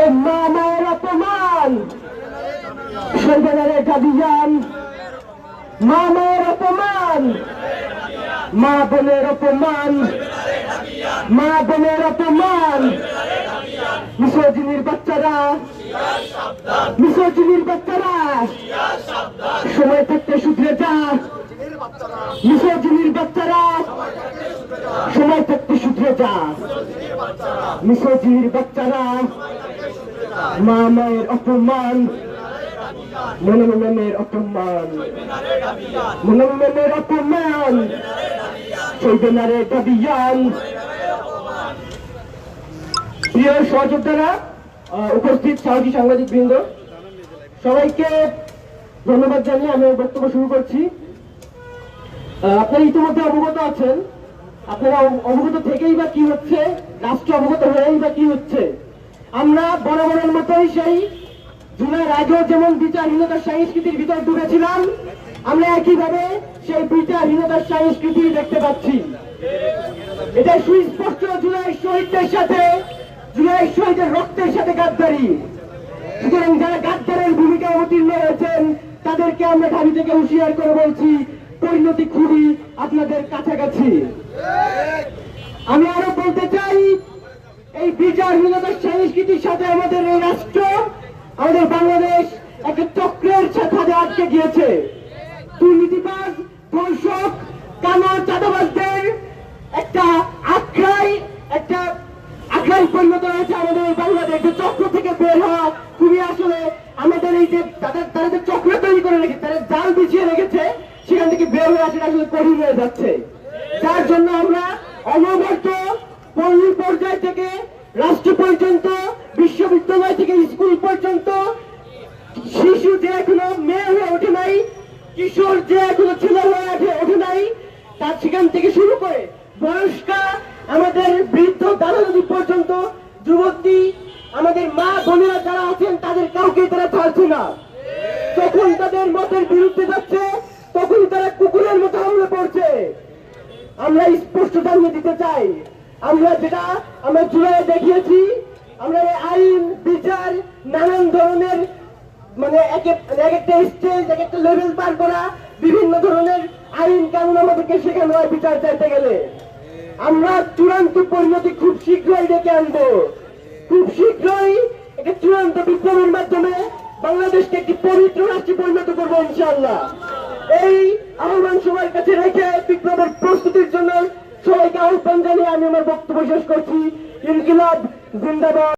এই মা মায়ের অপমান। সন্তানের গাবিয়ান মা মায়ের অপমান। মা বোনের অপমান। মা বোনের অপমান। মিসোজিনির বাচ্চারা। মিসোজিনির বাচ্চারা। সময় থাকতে শুধরে যা। মিসোজিনির বাচ্চারা। সময় থাকতে শুধরে যা। মিসোজিনির বাচ্চারা। মা মায়ের অপমান। অপমান। চৈতনারে দাবিয়ান প্রিয় সহযোদ্ধারা উপস্থিত সাহসী সাংবাদিক বৃন্দ, সবাইকে ধন্যবাদ জানিয়ে আমি বক্তব্য শুরু করছি। আপনারা ইতিমধ্যে অবগত আছেন। আপনারা অবগত থেকেই বা কি হচ্ছে? রাষ্ট্র অবগত হয়েই বা কি হচ্ছে? আমরা বরাবরের মতোই সেই জুলাই আগেও যেমন বিচারহীনতার সংস্কৃতির ভিতর ডুবেছিলাম আমরা একইভাবে সেই বিচারহীনতার সংস্কৃতি দেখতে পাচ্ছি। এটা সুস্পষ্ট জুলাই শহীদদের সাথে, জুলাই শহীদের রক্তের সাথে গাদ্দারি। সুতরাং যারা গাদ্দারের ভূমিকা অবতীর্ণ হয়েছেন, তাদেরকে আমরা ঢাবি থেকে হুঁশিয়ার করে বলছি, পরিণতি খুবই আপনাদের কাছাকাছি। আমি আরও বলতে চাই, এই বিচারহীনতার সংস্কৃতির সাথে আমাদের এই রাষ্ট্র আমাদের বাংলাদেশ একটা চক্রের সাথে আটকে গিয়েছে। দুর্নীতিবাজ, ধর্ষক কালো চাঁদাবাজদের একটা আখ্যায় একটা আখ্যায় পরিণত হয়েছে আমাদের বাংলাদেশ। চক্র থেকে বের হওয়া খুবই আসলে আমাদের এই যে তাদের তারা যে চক্র তৈরি করে রেখেছে তারা জাল বিছিয়ে রেখেছে, সেখান থেকে বের হয়ে আসাটা আসলে কঠিন হয়ে যাচ্ছে। যার জন্য আমরা অনবরত পল্লী পর্যায় থেকে রাষ্ট্র পর্যন্ত বিশ্ববিদ্যালয় থেকে স্কুল পর্যন্ত শিশু যে এখনও মেয়ে হয়ে ওঠে নাই, কিশোর যে এখনও ছেলে হয়ে ওঠে নাই, তার সেখান থেকে শুরু করে বয়স্কা আমাদের বৃদ্ধ দাদা দাদি পর্যন্ত যুবতী, আমাদের মা বোনেরা যারা আছেন, তাদের কাউকে তারা ছাড়ছে না। যখন তাদের মতের বিরুদ্ধে যাচ্ছে, তখনই তারা কুকুরের মতো হামলে পড়ছে আমরা স্পষ্ট জানিয়ে দিতে চাই, আমরা যেটা আমরা জুলাই দেখিয়েছি আমরা আইন, বিচার, নানান ধরনের মানে এক এক এক একটা স্টেজ এক একটা লেভেল পার করা বিভিন্ন ধরনের আইন কানুন আমাদেরকে শেখানো হয় বিচার চাইতে গেলে। আমরা চূড়ান্ত পরিণতি খুব শীঘ্রই ডেকে আনব। খুব শীঘ্রই একটা চূড়ান্ত বিপ্লবের মাধ্যমে বাংলাদেশকে একটি পবিত্র রাষ্ট্রে পরিণত করব ইনশাআল্লাহ। এই আহ্বান সবার কাছে রেখে বিপ্লবের প্রস্তুতির জন্য সবাইকে আহ্বান জানিয়ে আমি আমার বক্তব্য শেষ করছি। ইনকিলাব, জিন্দাবাদ।